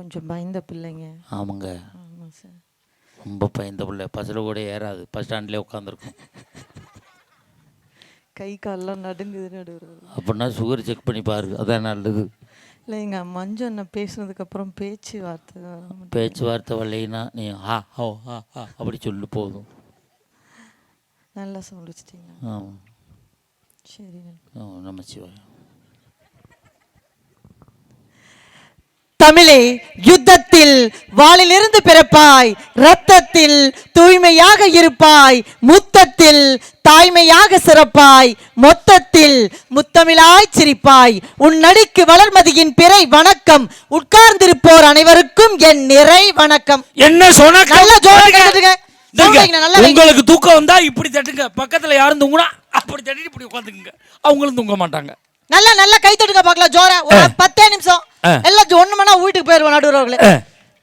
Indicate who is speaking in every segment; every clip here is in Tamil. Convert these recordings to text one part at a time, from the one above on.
Speaker 1: கொஞ்சம் பயந்த பிள்ளைங்க.
Speaker 2: ஆமாங்க.
Speaker 1: ஆமாம் சார்.
Speaker 2: ரொம்ப பயந்த பிள்ளை. பஸ்ஸில் கூட ஏறாது. பஸ் ஸ்டாண்ட்லேயே உட்காந்துருக்கும்.
Speaker 1: கை கால்லாம் நடுங்குது நடுவர்
Speaker 2: அப்படின்னா சுகர் செக் பண்ணி பாரு. அதான் நல்லது.
Speaker 1: இல்லை எங்கள் மஞ்சு அண்ணன் பேசுனதுக்கப்புறம் பேச்சு வார்த்தை வர மாட்டேங்குது.
Speaker 2: பேச்சுவார்த்தை வரலைன்னா நீ ஹா ஹோ ஹா ஹா அப்படி சொல்லு போதும்.
Speaker 1: நல்லா சொல்லிச்சிட்டீங்க
Speaker 2: ஆமாம்
Speaker 1: சரி
Speaker 2: ஆ நமச்சிவாய்
Speaker 1: தமிழே யுத்தத்தில் வாளிலிருந்து பிறப்பாய் ரத்தத்தில் தூய்மையாக இருப்பாய் முத்தத்தில் தாய்மையாக சிறப்பாய் மொத்தத்தில் முத்தமிழாய் சிரிப்பாய். உன் நடிக்கு வளர்மதியின் பிறை வணக்கம். உட்கார்ந்திருப்போர் அனைவருக்கும் என் நிறை வணக்கம்.
Speaker 3: என்ன சொன்னா
Speaker 1: நல்ல.
Speaker 3: உங்களுக்கு தூக்கம் வந்தா இப்படி தட்டுங்க. பக்கத்துல யாரும் தூங்குனா அப்படி தட்டிட்டு இப்படி உட்காந்துக்குங்க. அவங்களும் தூங்க மாட்டாங்க.
Speaker 1: நல்லா நல்லா கை தட்டுங்க பார்க்கலாம் ஜோரா. ஒரு பத்தே நிமிஷம். எல்லாம் ஒண்ணு மணி வீட்டுக்கு போயிருவோம் நடுவர்களே.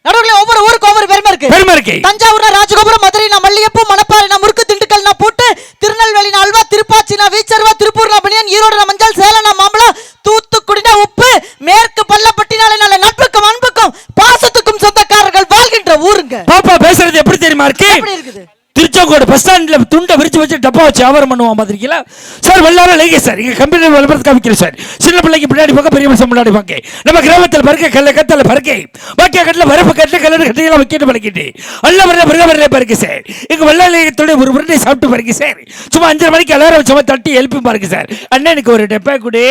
Speaker 1: நடுவர்களே ஒவ்வொரு ஊருக்கு ஒவ்வொரு பெருமை இருக்கு.
Speaker 3: பெருமை இருக்கே
Speaker 1: தஞ்சாவூர்னா ராஜகோபுரம் மதுரைனா மல்லிகைப்பூ மணப்பாறைனா முறுக்கு திண்டுக்கல்னா பூட்டு திருநெல்வேலினா அல்வா திருப்பாச்சினா வீச்சர்வா திருப்பூர்னா பனியன் ஈரோடுனா மஞ்சள் சேலம்னா மாம்பழம் தூத்துக்குடினா உப்பு மேற்கு பள்ளப்பட்டினாலே நல்ல நட்புக்கும் அன்புக்கும் பாசத்துக்கும் சொந்தக்காரர்கள் வாழ்கின்ற ஊருங்க.
Speaker 3: பாப்பா பேசுறது எப்படி தெரியுமா இருக்கு?
Speaker 1: எப்படி இருக்குது?
Speaker 3: திருச்செங்கோடு பஸ் ஸ்டாண்ட்ல துண்டை விரிச்சு வச்சு டப்பா வச்சு வியாபாரம் பண்ணுவான் மாதிரிங்களா சார் வெள்ளாரம் லேகே சார். இங்க கம்பெனி விளம்பரத்துக்கு காமிக்கிறேன் சார். சின்ன பிள்ளைக்கு பின்னாடி பக்கம் பெரிய மனுஷன் முன்னாடி பக்கம் நம்ம கிராமத்தில் பருக்க கல்ல கத்தல பருக்கை பாக்கிய கட்டில வரப்பு கட்டில கல்லு கட்டையெல்லாம் வைக்கிட்டு பழக்கிட்டு அல்ல வரல பிறக வரல பருக்கு சார். இங்க வெள்ளாலயத்தோட ஒரு உருண்டை சாப்பிட்டு பருக்கு சார். சும்மா அஞ்சரை மணிக்கு எல்லாரும் சும்மா தட்டி எழுப்பி பாருங்க சார். அண்ணனுக்கு ஒரு டெப்பா குடி.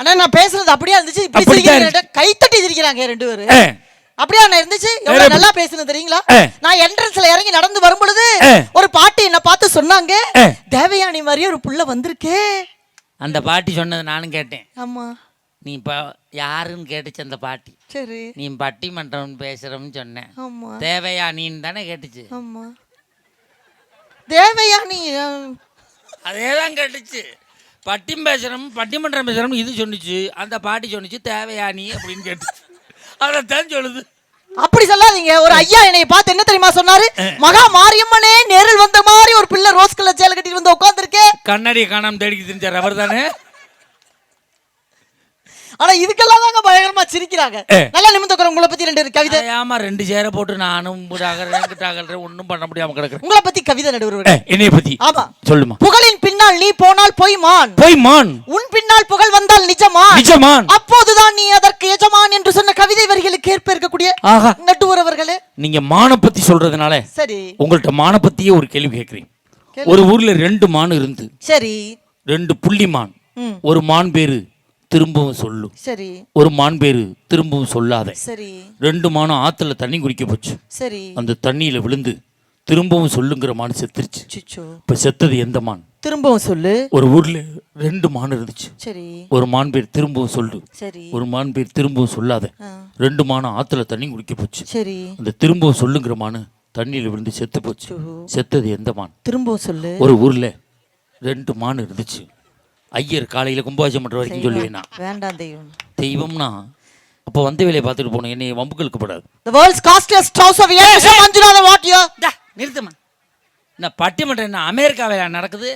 Speaker 1: அண்ணா நான் பேசுறது அப்படியே இருந்துச்சு? இப்படி கை தட்டி சிரிக்கிறாங்க ரெண்டு பேரு
Speaker 3: ஆ.
Speaker 1: அப்படியே அண்ணா இருந்துச்சு? எவ்வளவு நல்லா பேசுனது தெரியுங்களா. நான் என்ட்ரன்ஸ்ல இறங்கி நடந்து வரும் பொழுது
Speaker 3: ஆ.
Speaker 1: ஒரு பாட்டி என்ன பார்த்து சொன்னாங்க. தேவயானி மாதிரியே ஒரு புள்ள வந்திருக்கே.
Speaker 2: அந்த பாட்டி சொன்னது நானும் கேட்டேன்.
Speaker 1: ஆமா.
Speaker 2: நீ இப்போ யாருன்னு கேட்டுச்சு அந்த பாட்டி.
Speaker 1: சரி.
Speaker 2: நீ பட்டிமன்றம் பேசுகிறோம்னு சொன்னேன்.
Speaker 1: ஆமா.
Speaker 2: தேவையா நீன்னு தானே கேட்டுச்சு.
Speaker 1: ஆமா. தேவயானி ஆ,
Speaker 2: அதே தான் கேட்டுச்சு. பட்டிம் பேசுகிறோம் பட்டிமன்றம் பேசுகிறோம் இது சொன்னுச்சு. அந்த பாட்டி சொன்னுச்சு தேவையா நீ அப்படின்னு கேட்டுச்சு. அதைத்தான் சொல்லுது.
Speaker 1: அப்படி சொல்லாதீங்க. ஒரு ஐயா என்னை பார்த்து என்ன தெரியுமா சொன்னாரு? மகா மாரியம்மனே நேரில் வந்த மாதிரி ஒரு பிள்ளை ரோஸ் கலர் சேலை கட்டிட்டு வந்து உட்காந்துருக்கே
Speaker 2: கண்ணாடி காணாம தேடிக்கு தெரிஞ்சார் அவர் தானே
Speaker 1: ஆனா இதுக்கெல்லாம் தாங்க பயங்கரமா சிரிக்கிறாங்க. நல்லா நிமிந்து உங்களை பத்தி ரெண்டு கவிதை.
Speaker 2: ஆமா ரெண்டு சேரை போட்டு நானும் அகறேன் ஒன்றும் பண்ண முடியாம கிடக்குறேன்.
Speaker 1: உங்களை பத்தி கவிதை நடுவர்
Speaker 3: என்னைய பத்தி?
Speaker 1: ஆமா.
Speaker 3: சொல்லுமா.
Speaker 1: புகழின் பின்னால் நீ போனால் பொய் மான்
Speaker 3: போய் மான்.
Speaker 1: உன் பின்னால் புகழ் வந்தால் நிஜமான்.
Speaker 3: நிஜமான்.
Speaker 1: அப்போதுதான் நீ அதற்கு எஜமான் என்று சொன்ன கவிதை வரிகளுக்கு ஏற்ப இருக்கக்கூடிய
Speaker 3: ஆஹா.
Speaker 1: நட்டுவர் அவர்களே
Speaker 3: நீங்க மான பத்தி சொல்றதுனால
Speaker 1: சரி.
Speaker 3: உங்கள்ட்ட மான பத்தியே ஒரு கேள்வி கேட்கிறேன். ஒரு ஊர்ல ரெண்டு மான் இருந்து
Speaker 1: சரி.
Speaker 3: ரெண்டு புள்ளி மான். ஒரு மான் பேரு திரும்பவும் சொல்லு.
Speaker 1: சரி.
Speaker 3: ஒரு மான் பேரு திரும்பவும் சொல்லாத.
Speaker 1: சரி.
Speaker 3: ரெண்டு மானும் ஆத்துல தண்ணி குடிக்க போச்சு.
Speaker 1: சரி.
Speaker 3: அந்த தண்ணியில விழுந்து திரும்பவும் சொல்லுங்கிற மான் செத்துருச்சு. இப்ப செத்தது எந்த மான்?
Speaker 1: திரும்பவும் சொல்லு.
Speaker 3: ஒரு ஊர்ல ரெண்டு மான் இருந்துச்சு.
Speaker 1: சரி.
Speaker 3: ஒரு மான் பேர் திரும்பவும் சொல்லு.
Speaker 1: சரி.
Speaker 3: ஒரு மான் பேர் திரும்பவும் சொல்லாத. ரெண்டு மானும் ஆத்துல தண்ணி குடிக்க போச்சு.
Speaker 1: சரி.
Speaker 3: அந்த திரும்பவும் சொல்லுங்கிற மானு தண்ணியில விழுந்து செத்து போச்சு. செத்தது எந்த மான்?
Speaker 1: திரும்பவும் சொல்லு.
Speaker 3: ஒரு ஊர்ல ரெண்டு மான் இருந்துச்சு. ஐயர் காலையில கும்பாபிஷேகம் பண்ற வரைக்கும் சொல்லுவேன் நான்.
Speaker 1: வேண்டாம் தெய்வம்.
Speaker 3: தெய்வம்னா அப்போ வந்த வேலையை பார்த்துட்டு போனோம் என்னை வம்புக்கு இழுக்கப்படாது.
Speaker 1: The world's costliest house of air is Manjunath what you
Speaker 2: நிறுத்தமா நான் பட்டிமன்றம் என்ன அமெரிக்காவில் நடக்குது?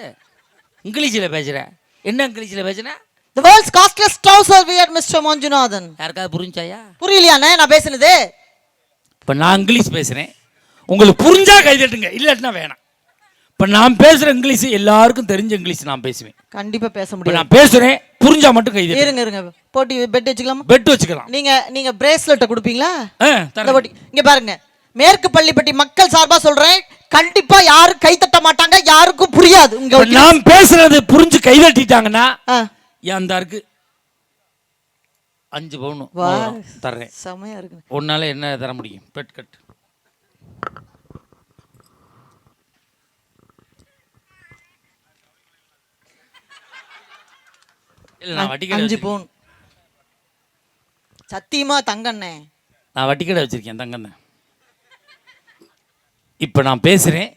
Speaker 2: இங்கிலீஷில் பேசுகிறேன் என்ன இங்கிலீஷில் பேசுனேன்
Speaker 1: The world's costliest house of air Mr. Manjunathan
Speaker 2: யாருக்காவது புரிஞ்சாயா?
Speaker 1: புரியலையாண்ணே நான் பேசுனது.
Speaker 3: இப்போ நான் இங்கிலீஷ் பேசுகிறேன் உங்களுக்கு புரிஞ்சா கைதட்டுங்க இல்லாட்டினா வேணாம். இப்போ நான் பேசுகிற இங்கிலீஷ் எல்லாருக்கும் தெரிஞ்ச இங்கிலீஷ் நான் பேசுவேன்.
Speaker 1: கண்டிப்பா பேச முடியாது.
Speaker 3: நான் பேசுகிறேன் புரிஞ்சா மட்டும் கைதட்டு
Speaker 1: இருங்க இருங்க. போட்டி பெட் வச்சுக்கலாமா?
Speaker 3: பெட் வச்சுக்கலாம்.
Speaker 1: நீங்க நீங்க பிரேஸ்லெட்டை கொடுப்பீங்களா. போட்டி இங்க பாருங்க. மேற்கு பள்ளிப்பட்டி மக்கள் சார்பா சொல்றேன். கண்டிப்பா யாரும் கை தட்ட மாட்டாங்க யாருக்கும் புரியாது. உங்க
Speaker 3: நான் பேசுறது புரிஞ்சு கைதட்டிட்டாங்கன்னா
Speaker 1: ஆ,
Speaker 3: ஏன் அந்த இருக்கு அஞ்சு பவுன். தர்றேன்.
Speaker 1: செமையா இருக்கு
Speaker 3: உன்னால என்ன தர முடியும்? பெட் கட். இல்ல நான் வட்டி கடை
Speaker 1: அஞ்சு. பவுன். சத்தியமா தங்கண்ணே.
Speaker 3: நான் வட்டி கடை வச்சிருக்கேன் தங்கண்ண. இப்போ நான் பேசுறேன்.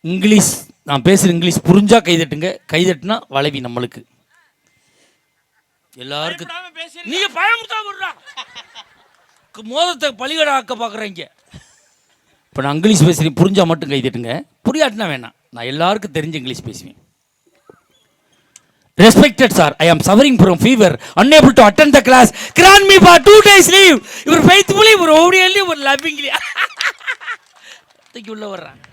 Speaker 3: இங்கிலீஷ் நான் பேசுற இங்கிலீஷ் புரிஞ்சா கைதட்டுங்க. கைதட்டுனா வளைவி நம்மளுக்கு. எல்லாருக்கும் நீங்க பயமுறுத்தா விடுறா. மோதத்தை பலிகடை ஆக்க பார்க்குறீங்க இப்போ நான் இங்கிலீஷ் பேசுகிறேன் புரிஞ்சா மட்டும் கைதட்டுங்க. புரியாட்டினா வேணாம். நான் எல்லாருக்கும் தெரிஞ்ச இங்கிலீஷ் பேசுவேன். Respected sir I am suffering from fever unable to attend the class grant me for two days leave yours faithfully yours ஓடியல்லி இவர் லவ்விங்லி தூக்கி உள்ளே வர்றாங்க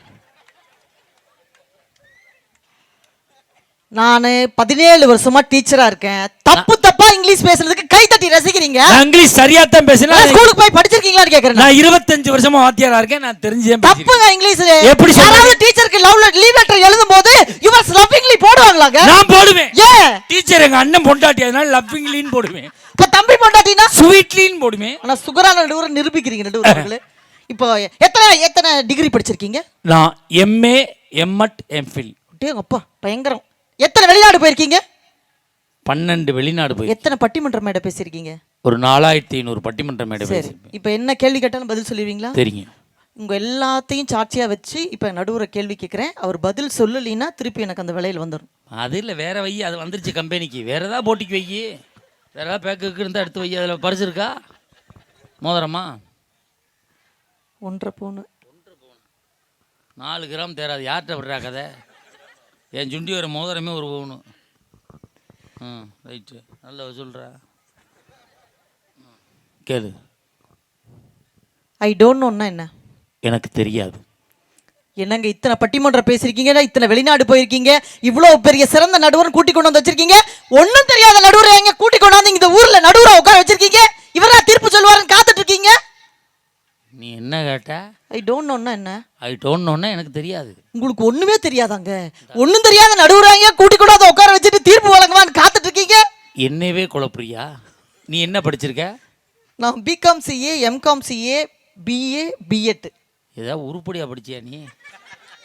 Speaker 1: நானு பதினேழு வருஷமா டீச்சரா இருக்கேன். தப்பு தப்பா இங்கிலீஷ் பேசுறதுக்கு கை தட்டி ரசிக்கிறீங்க?
Speaker 3: இங்கிலீஷ் சரியா தான் பேசினேன்
Speaker 1: நான் ஸ்கூலுக்கு போய் படிச்சிருக்கீங்களான்னு கேக்குறேன்.
Speaker 3: நான் இருபத்தஞ்சு வருஷமா வாத்தியாரா இருக்கேன். நான் தெரிஞ்சேன்
Speaker 1: தப்புங்க இங்கிலீஷ்.
Speaker 3: எப்படி?
Speaker 1: யாராவது டீச்சருக்கு லவ் லீவ் லெட்டர் எழுதும் போது யுவர் லவ்விங்லி போடுவாங்களாங்க?
Speaker 3: நான் போடுவேன்.
Speaker 1: ஏன்
Speaker 3: டீச்சர் எங்க அண்ணன் பொண்டாட்டி அதனால லவ்விங்லின்னு போடுவேன்.
Speaker 1: இப்ப தம்பி பொண்டாட்டினா?
Speaker 3: ஸ்வீட்லின்னு போடுவேன்.
Speaker 1: ஆனா சுகரான நடுவர் நிரூபிக்கிறீங்க நடுவர் இப்போ எத்தனை எத்தனை டிகிரி படிச்சிருக்கீங்க?
Speaker 3: நான் எம்ஏ எம்எட் எம்ஃபில்
Speaker 1: அப்பா பயங்கரம். எத்தனை வெளிநாடு போயிருக்கீங்க?
Speaker 3: பன்னெண்டு வெளிநாடு போய்
Speaker 1: எத்தனை பட்டிமன்ற மேடை பேசியிருக்கீங்க?
Speaker 3: ஒரு நாலாயிரத்தி ஐநூறு பட்டிமன்ற மேடை
Speaker 1: சரி
Speaker 3: பேசியிருப்பேன்
Speaker 1: இப்போ என்ன கேள்வி கேட்டாலும் பதில் சொல்லுவீங்களா
Speaker 3: தெரியும்.
Speaker 1: உங்க எல்லாத்தையும் சாட்சியா வச்சு இப்போ நடுவுற கேள்வி கேட்குறேன் அவர் பதில் சொல்லலைன்னா திருப்பி எனக்கு அந்த விலையில் வந்துடும்
Speaker 3: அது இல்லை வேற வை அது வந்துருச்சு கம்பெனிக்கு. வேற ஏதாவது போட்டிக்கு வை. வேற ஏதாவது பேக்குக்கு இருந்தால் எடுத்து வை. அதில் பரிசு இருக்கா? மோதிரமா?
Speaker 1: ஒன்றரை பவுனு.
Speaker 3: நாலு கிராம் தேராது யார்கிட்ட விடுறா கதை? என் சுண்டி ஒரு மோதிரமே ஒரு பவுனு. ம் ரைட்டு நல்லா சொல்கிறா கேளு.
Speaker 1: ஐ டோன்ட் நோன்னா என்ன?
Speaker 3: எனக்கு தெரியாது.
Speaker 1: என்னங்க இத்தனை பட்டிமன்றம் பேசியிருக்கீங்க இத்தனை வெளிநாடு போயிருக்கீங்க? இவ்வளோ பெரிய சிறந்த நடுவர் கூட்டி கொண்டு வந்து வச்சிருக்கீங்க? ஒன்றும் தெரியாத நடுவரை எங்க கூட்டி கொண்டாந்து இந்த ஊர்ல நடுவரை உட்கார வச்சிருக்கீங்க? இவரா தீர்ப்பு சொல்லுவாருன்னு காத்துட்டு இருக்கீங்க?
Speaker 3: நீ என்ன கேட்ட?
Speaker 1: ஐ டோன்ட் நோன்னா என்ன?
Speaker 3: ஐ டோன்னொன்னே எனக்கு தெரியாது.
Speaker 1: உங்களுக்கு ஒண்ணுமே தெரியாதாங்க? ஒண்ணும் தெரியாத நடுவராங்க கூட்டி கொண்டாந்து உட்கார வச்சுட்டு தீர்ப்பு வழங்குவான்னு காத்துட்டு இருக்கீங்க
Speaker 3: என்னவே குழப்புறியா நீ என்ன படிச்சிருக்க?
Speaker 1: நான் BCom CA MCom CA BA BEd
Speaker 3: ஏதாவது உருப்படியாக படிச்சியா நீ?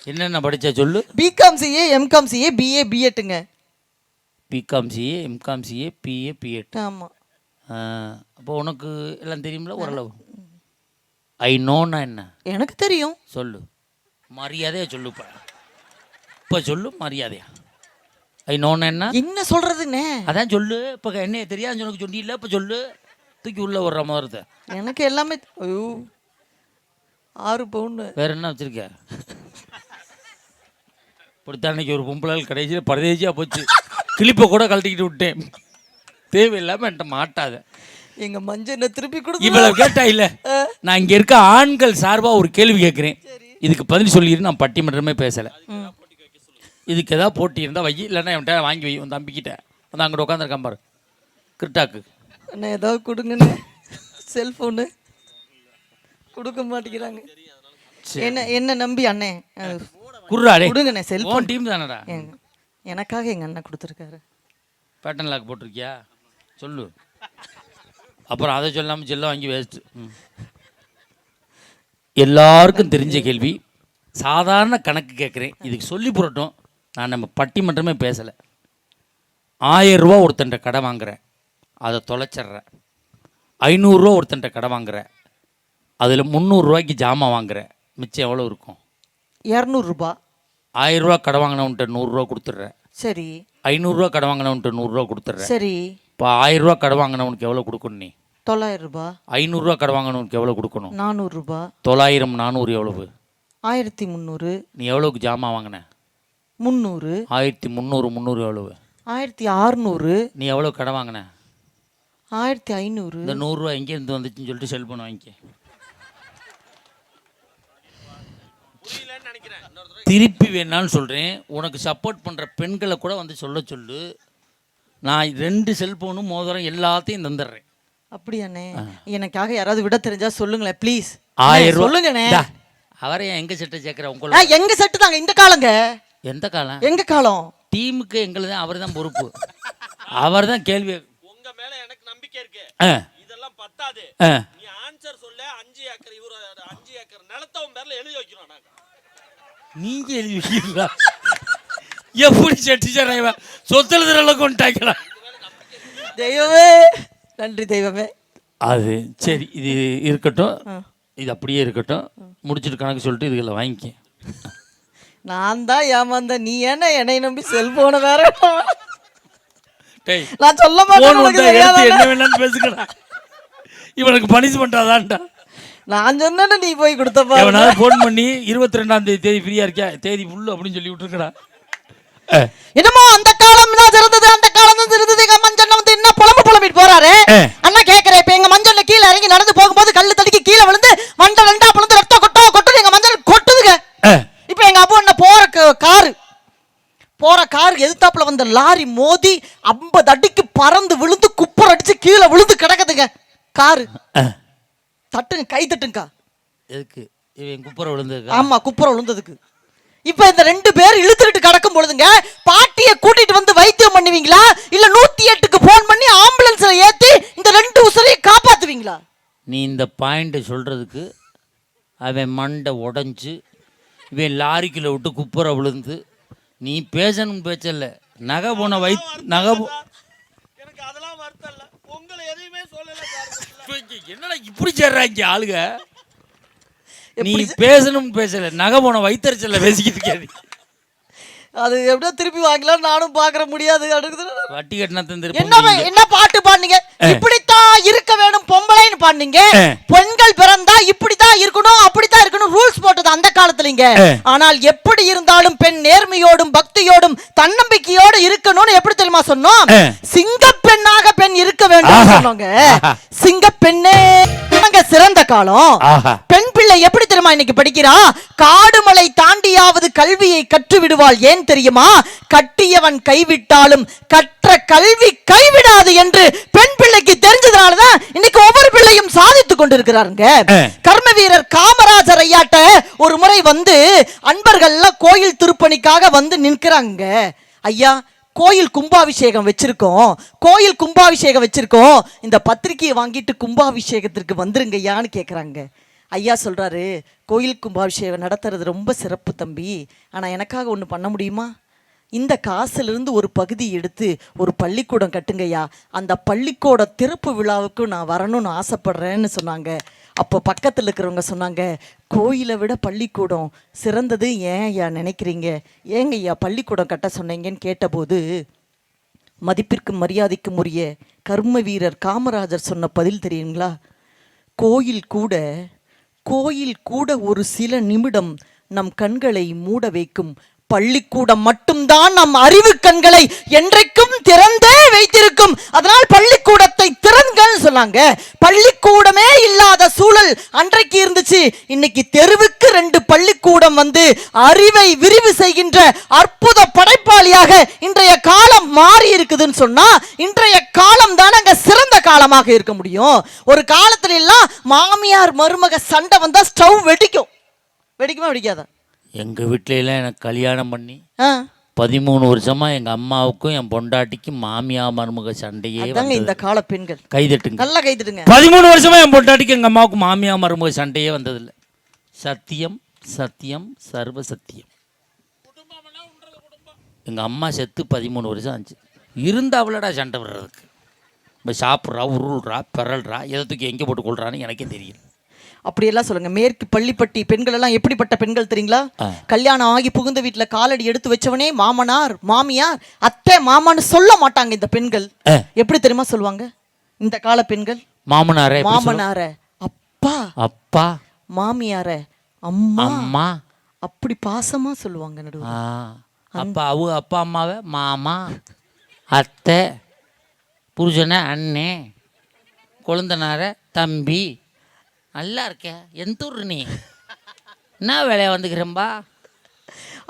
Speaker 3: என்னென்ன படிச்சா சொல்லு?
Speaker 1: BCom CA MCom CA BA பிஎட்டுங்க
Speaker 3: BCom CA MCom CA BA BEd
Speaker 1: ஆமா.
Speaker 3: அப்போ உனக்கு எல்லாம் தெரியுமில ஓரளவு? ஐ நோன்னா என்ன?
Speaker 1: எனக்கு தெரியும்.
Speaker 3: சொல்லு. மரியாதையா சொல்லுப்பா இப்போ. சொல்லு மரியாதையா. ஐ நோன்னா என்ன?
Speaker 1: என்ன சொல்றதுண்ணே
Speaker 3: அதான் சொல்லு. இப்போ என்ன தெரியாது உனக்கு சொன்னில்ல இப்போ சொல்லு. தூக்கி உள்ள விடுற முதல்ல
Speaker 1: எனக்கு எல்லாமே ஐயோ. ஆறு பவுண்டு
Speaker 3: வேற என்ன வச்சிருக்க? இப்படித்தான் அன்னைக்கு ஒரு பொம்பளால் கடைசியில் பரதேசியாக போச்சு. கிளிப்பை கூட கழட்டிக்கிட்டு விட்டேன். தேவையில்லாமல் என்கிட்ட மாட்டாத.
Speaker 1: எங்க மஞ்சனை திருப்பி கொடுத்து
Speaker 3: இவ்வளவு கேட்டா இல்ல. நான் இங்க இருக்க ஆண்கள் சார்பா ஒரு கேள்வி கேட்கிறேன் இதுக்கு பதில் சொல்லிடு நான் பட்டிமன்றமே பேசல. இதுக்கு ஏதாவது போட்டி இருந்தா வை இல்லைன்னா என்கிட்ட வாங்கி வை உன் தம்பிக்கிட்ட. வந்து அங்கிட்ட உட்காந்துருக்கான் பாரு. கிருட்டாக்கு.
Speaker 1: அண்ணே ஏதாவது கொடுங்கண்ணே. செல்போனு கொடுக்க மாட்டேங்கிறாங்க. என்ன என்ன நம்பி அண்ணே?
Speaker 3: குர்ராடே.
Speaker 1: கொடுங்கண்ணே செல்போன்
Speaker 3: உன் டீம் தானடா?
Speaker 1: எனக்காக எங்க அண்ணன் கொடுத்துருக்காரு.
Speaker 3: பேட்டன் லாக் போட்டிருக்கியா? சொல்லு. அப்புறம் அதை சொல்லாமல் செல்ல வாங்கி வேஸ்ட்டு எல்லாருக்கும் தெரிஞ்ச கேள்வி. சாதாரண கணக்கு கேட்குறேன். இதுக்கு சொல்லி புரட்டும். நான் நம்ம பட்டிமன்றமே பேசலை. ஆயிரம் ரூபா ஒருத்தன்ட்ட கடை வாங்குறேன். அதை தொலைச்சிட்றேன். ஐநூறுரூவா ஒருத்தன்ட்ட கடை வாங்குறேன். அதில் முந்நூறுரூவாய்க்கு ஜாமான் வாங்குறேன். மிச்சம் எவ்வளோ இருக்கும்?
Speaker 1: இரநூறுபா
Speaker 3: ஆயிரரூவா கடை வாங்கினவன்ட்ட நூறுரூவா கொடுத்துட்றேன்.
Speaker 1: சரி.
Speaker 3: ஐநூறுரூவா கடை வாங்கினவன்ட்ட நூறுரூவா கொடுத்துட்றேன்.
Speaker 1: சரி.
Speaker 3: இப்போ ஆயிரரூவா கடை வாங்கினவனுக்கு எவ்வளோ கொடுக்கணும் நீ?
Speaker 1: தொள்ளாயிரம் ரூபாய்
Speaker 3: ஐநூறுரூவா கடை வாங்கினவனுக்கு எவ்வளோ கொடுக்கணும்?
Speaker 1: நானூறுரூபா.
Speaker 3: தொள்ளாயிரம் நானூறு எவ்வளவு?
Speaker 1: ஆயிரத்தி முந்நூறு.
Speaker 3: நீ எவ்வளோக்கு ஜாமான் வாங்கின?
Speaker 1: முந்நூறு.
Speaker 3: ஆயிரத்தி முந்நூறு முந்நூறு எவ்வளவு?
Speaker 1: ஆயிரத்தி அறுநூறு
Speaker 3: நீ எவ்வளோ கடை வாங்கின?
Speaker 1: ஆயிரத்தி ஐநூறு.
Speaker 3: இந்த நூறுரூவா எங்கேருந்து வந்துச்சுன்னு சொல்லிட்டு செல்போன் வாங்கிக்க. திருப்பி வேணாலும் சொல்கிறேன் உனக்கு சப்போர்ட் பண்ணுற பெண்களை கூட வந்து சொல்ல சொல்லு. நான் ரெண்டு செல்போனும் மோதிரம் எல்லாத்தையும் தந்துடுறேன்.
Speaker 1: அப்படியாண்ணே. எனக்காக யாராவது விட தெரிஞ்சா சொல்லுங்களேன் ப்ளீஸ்
Speaker 3: ஆயிரம்
Speaker 1: சொல்லுங்கண்ணே.
Speaker 3: அவரை ஏன் எங்க செட்டை சேர்க்குற உங்களை
Speaker 1: எங்க செட்டு தாங்க இந்த காலங்க.
Speaker 3: எந்த காலம்?
Speaker 1: எங்க காலம்?
Speaker 3: டீமுக்கு எங்களுக்கு அவர் தான் பொறுப்பு. அவர் தான் கேள்வி.
Speaker 4: உங்க மேல எனக்கு நம்பிக்கை இருக்கு.
Speaker 3: ஆ,
Speaker 4: இதெல்லாம் பத்தாது. நீ ஆன்சர் சொல்ல அஞ்சு ஏக்கர் இவரு அஞ்சு ஏக்கர் நிலத்தை பேர்ல எழுதி வைக்கிறோம் நாங்க.
Speaker 3: நீங்க எழுதி வைக்கிறீங்களா? எப்படி செட்டி சார் சொத்துல திரள கொண்டாங்களா
Speaker 1: தெய்வமே. நன்றி தெய்வமே.
Speaker 3: அது சரி இது இருக்கட்டும். இது அப்படியே இருக்கட்டும். முடிச்சிட்டு கணக்கு சொல்லிட்டு இதுகளை வாங்கிக்க
Speaker 1: நான் தான் ஏமாந்தேன் நீ என்ன என்னை நம்பி செல்போனை வேற
Speaker 3: டேய்
Speaker 1: நான் சொல்ல மாட்டேன்
Speaker 3: இவனுக்கு பனிஷ்மெண்ட் அதான்டா.
Speaker 1: நான் சொன்னேன்னு நீ போய் கொடுத்தப்பா
Speaker 3: ஃபோன் பண்ணி இருபத்தி ரெண்டாம் தேதி தேதி ஃப்ரீயா இருக்கியா? தேதி ஃபுல்லு அப்படின்னு சொல்லி விட்டுருக்கடா.
Speaker 1: என்னமோ அந்த காலம் தான் சிறந்தது அந்த காலம் தான் சிறந்தது எங்க மஞ்சள் வந்து என்ன புலம்பு புலம்பிட்டு போறாரு. அண்ணா கேக்குறேன் இப்ப எங்க மஞ்சள்ல கீழே இறங்கி நடந்து போகும்போது கல்லு தடுக்கி கீழே விழுந்து மண்டை ரெண்டா விழுந்து ரத்தம் கொட்டோ கொட்டு எங்க மஞ்சள் கொட்டுதுங்க. இப்ப எங்க அப்பா என்ன போற காரு. போற கார் எதிர்த்தாப்புல வந்த லாரி மோதி ஐம்பது அடிக்கு பறந்து விழுந்து குப்பர் அடிச்சு கீழே விழுந்து கிடக்குதுங்க. காரு. தட்டுங்க கை தட்டுங்கக்கா.
Speaker 3: எதுக்கு? இவன் குப்புற விழுந்ததுக்கா?
Speaker 1: ஆமா குப்புறம் விழுந்ததுக்கு. இப்ப இந்த ரெண்டு பேர் இழுத்துக்கிட்டு கிடக்கும் பொழுதுங்க பாட்டிய கூட்டிட்டு வந்து வைத்தியம் பண்ணுவீங்களா? இல்ல நூத்தி எட்டுக்கு போன் பண்ணி ஆம்புலன்ஸ்ல ஏத்தி இந்த ரெண்டு உசுரையும் காப்பாத்துவீங்களா?
Speaker 3: நீ இந்த பாயிண்ட்டை சொல்கிறதுக்கு அவன் மண்டை உடஞ்சி இவன் லாரிக்குள்ள விட்டு குப்புற விழுந்து நீ பேசணும் பேச்சல நகை போன வை நகை போ-
Speaker 4: எனக்கு அதெல்லாம் வருத்தம் இல்ல உங்களை எதையுமே சொல்லல சார்.
Speaker 3: என்னடா இப்படி சேர்றாங்க ஆளுங்க? நீ
Speaker 1: எப்படி
Speaker 3: பேசணும் பேசல நகை போன வைத்தறிச்சல பேசிக்கிட்டு இருக்காது
Speaker 1: அது எப்படியோ திருப்பி வாங்கலாம் நானும் பாக்குற முடியாது.
Speaker 3: வட்டி கட்டினா
Speaker 1: என்ன
Speaker 3: தந்திருப்போம்
Speaker 1: என்ன பாட்டு பாடுனீங்க இப்படித்தான் இருக்க வேணும் பொம்பளைன்னு பாடுனீங்க. பெண்கள் பிறந்தா இப்படித்தான் இருக்கணும் அப்படித்தான் இருக்கணும் ரூல்ஸ் போட்டது அந்த காலத்துலங்க. ஆனால் எப்படி இருந்தாலும் பெண் நேர்மையோடும் பக்தியோடும் தன்னம்பிக்கையோடு இருக்கணும்னு எப்படி தெரியுமா சொன்னோம். சிங்க பெண்ணாக பெண் இருக்க வேண்டும். சொன்னோங்க. சிங்க பெண்ணே சிறந்த காலம் பெண் பிள்ளை எப்படி தெரியுமா இன்னைக்கு படிக்கிறா? காடுமலை தாண்டியாவது கல்வியை கற்று விடுவாள் ஏன் தெரியுமா? கட்டியவன் கைவிட்டாலும் கற்ற கல்வி கைவிடாது என்று பெண் பிள்ளைக்கு தெரிஞ்சதுனாலதான் இன்னைக்கு ஒவ்வொரு பிள்ளையும் சாதித்துக் கொண்டிருக்கிறாருங்க. கர்ம வீரர் காமராஜர் ஐயாட்ட ஒரு முறை வந்து அன்பர்கள்லாம் கோயில் திருப்பணிக்காக வந்து நிற்கிறாங்க. ஐயா கோயில் கும்பாபிஷேகம் வச்சிருக்கோம். கோயில் கும்பாபிஷேகம் வச்சிருக்கோம். இந்த பத்திரிக்கையை வாங்கிட்டு கும்பாபிஷேகத்திற்கு வந்துருங்க ஐயான்னு கேட்குறாங்க ஐயா சொல்கிறாரு கோயில் கும்பாபிஷேகம் நடத்துறது ரொம்ப சிறப்பு தம்பி. ஆனால் எனக்காக ஒன்று பண்ண முடியுமா? இந்த காசுலேருந்து ஒரு பகுதி எடுத்து ஒரு பள்ளிக்கூடம் கட்டுங்கய்யா. அந்த பள்ளிக்கூட திறப்பு விழாவுக்கு நான் வரணும்னு ஆசைப்பட்றேன்னு சொன்னாங்க. அப்போ பக்கத்தில் இருக்கிறவங்க சொன்னாங்க கோயிலை விட பள்ளிக்கூடம் சிறந்தது ஏன் ஐயா நினைக்கிறீங்க? ஏங்க ஐயா பள்ளிக்கூடம் கட்ட சொன்னீங்கன்னு கேட்டபோது மதிப்பிற்கும் மரியாதைக்கும் உரிய கர்ம வீரர் காமராஜர் சொன்ன பதில் தெரியுங்களா? கோயில் கூட கோயில் கூட ஒரு சில நிமிடம் நம் கண்களை மூட வைக்கும். பள்ளிக்கூடம் மட்டும்தான் நம் அறிவு கண்களை என்றைக்கும் திறந்தே வைத்திருக்கும். அதனால் பள்ளிக்கூடத்தை திறன்கள் சொன்னாங்க. பள்ளிக்கூடமே இல்லாத சூழல் அன்றைக்கு இருந்துச்சு. இன்னைக்கு தெருவுக்கு ரெண்டு பள்ளிக்கூடம் வந்து அறிவை விரிவு செய்கின்ற அற்புத படைப்பாளியாக இன்றைய காலம் மாறி இருக்குதுன்னு சொன்னா இன்றைய காலம் தானங்க சிறந்த காலமாக இருக்க முடியும். ஒரு காலத்துல எல்லாம் மாமியார் மருமக சண்டை வந்தா ஸ்டவ் வெடிக்கும். வெடிக்குமா வெடிக்காதா?
Speaker 3: எங்கள் வீட்டிலலாம் எனக்கு கல்யாணம் பண்ணி பதிமூணு வருஷமா எங்கள் அம்மாவுக்கும் என் பொண்டாட்டிக்கும் மாமியா மருமக சண்டையே
Speaker 1: அதாங்க இந்த. கால பெண்கள்.
Speaker 3: கைதட்டுங்க.
Speaker 1: நல்லா கைதுடுங்க
Speaker 5: பதிமூணு வருஷமா
Speaker 3: என் பொண்டாட்டிக்கு எங்கள் அம்மாவுக்கு மாமியா மருமக சண்டையே வந்ததில்லை. சத்தியம் சத்தியம் சர்வ சத்தியம். எங்கள் அம்மா செத்து பதிமூணு வருஷம் ஆச்சு. இருந்த அவளடா சண்டை வர்றதுக்கு இப்போ சாப்பிட்றா உருள்றா பிறல்றா எதை தூக்கி எங்கே போட்டு கொள்றான்னு எனக்கே தெரியல.
Speaker 1: அப்படியெல்லாம் சொல்லுங்க. மேற்கு பள்ளிப்பட்டி பெண்கள் எல்லாம் எப்படிப்பட்ட பெண்கள் தெரியுங்களா. கல்யாணம் ஆகி புகுந்த வீட்டுல காலடி எடுத்து வச்சவனே மாமனார் மாமியார் அத்தை மாமான்னு சொல்ல மாட்டாங்க இந்த பெண்கள். எப்படி தெரியுமா சொல்லுவாங்க? இந்த கால பெண்கள்.
Speaker 3: மாமனாரே?
Speaker 1: மாமனார. அப்பா.
Speaker 3: அப்பா.
Speaker 1: மாமியார. அம்மா.
Speaker 3: அம்மா.
Speaker 1: அப்படி பாசமா சொல்லுவாங்க நடுவு
Speaker 3: அப்பா அவு அப்பா அம்மாவை மாமா அத்தை புருஷனை அண்ணே கொழுந்தனார தம்பி நல்லா இருக்க. எந்த ஊர் நீ. என்ன வேலையா வந்துக்கிறேன்பா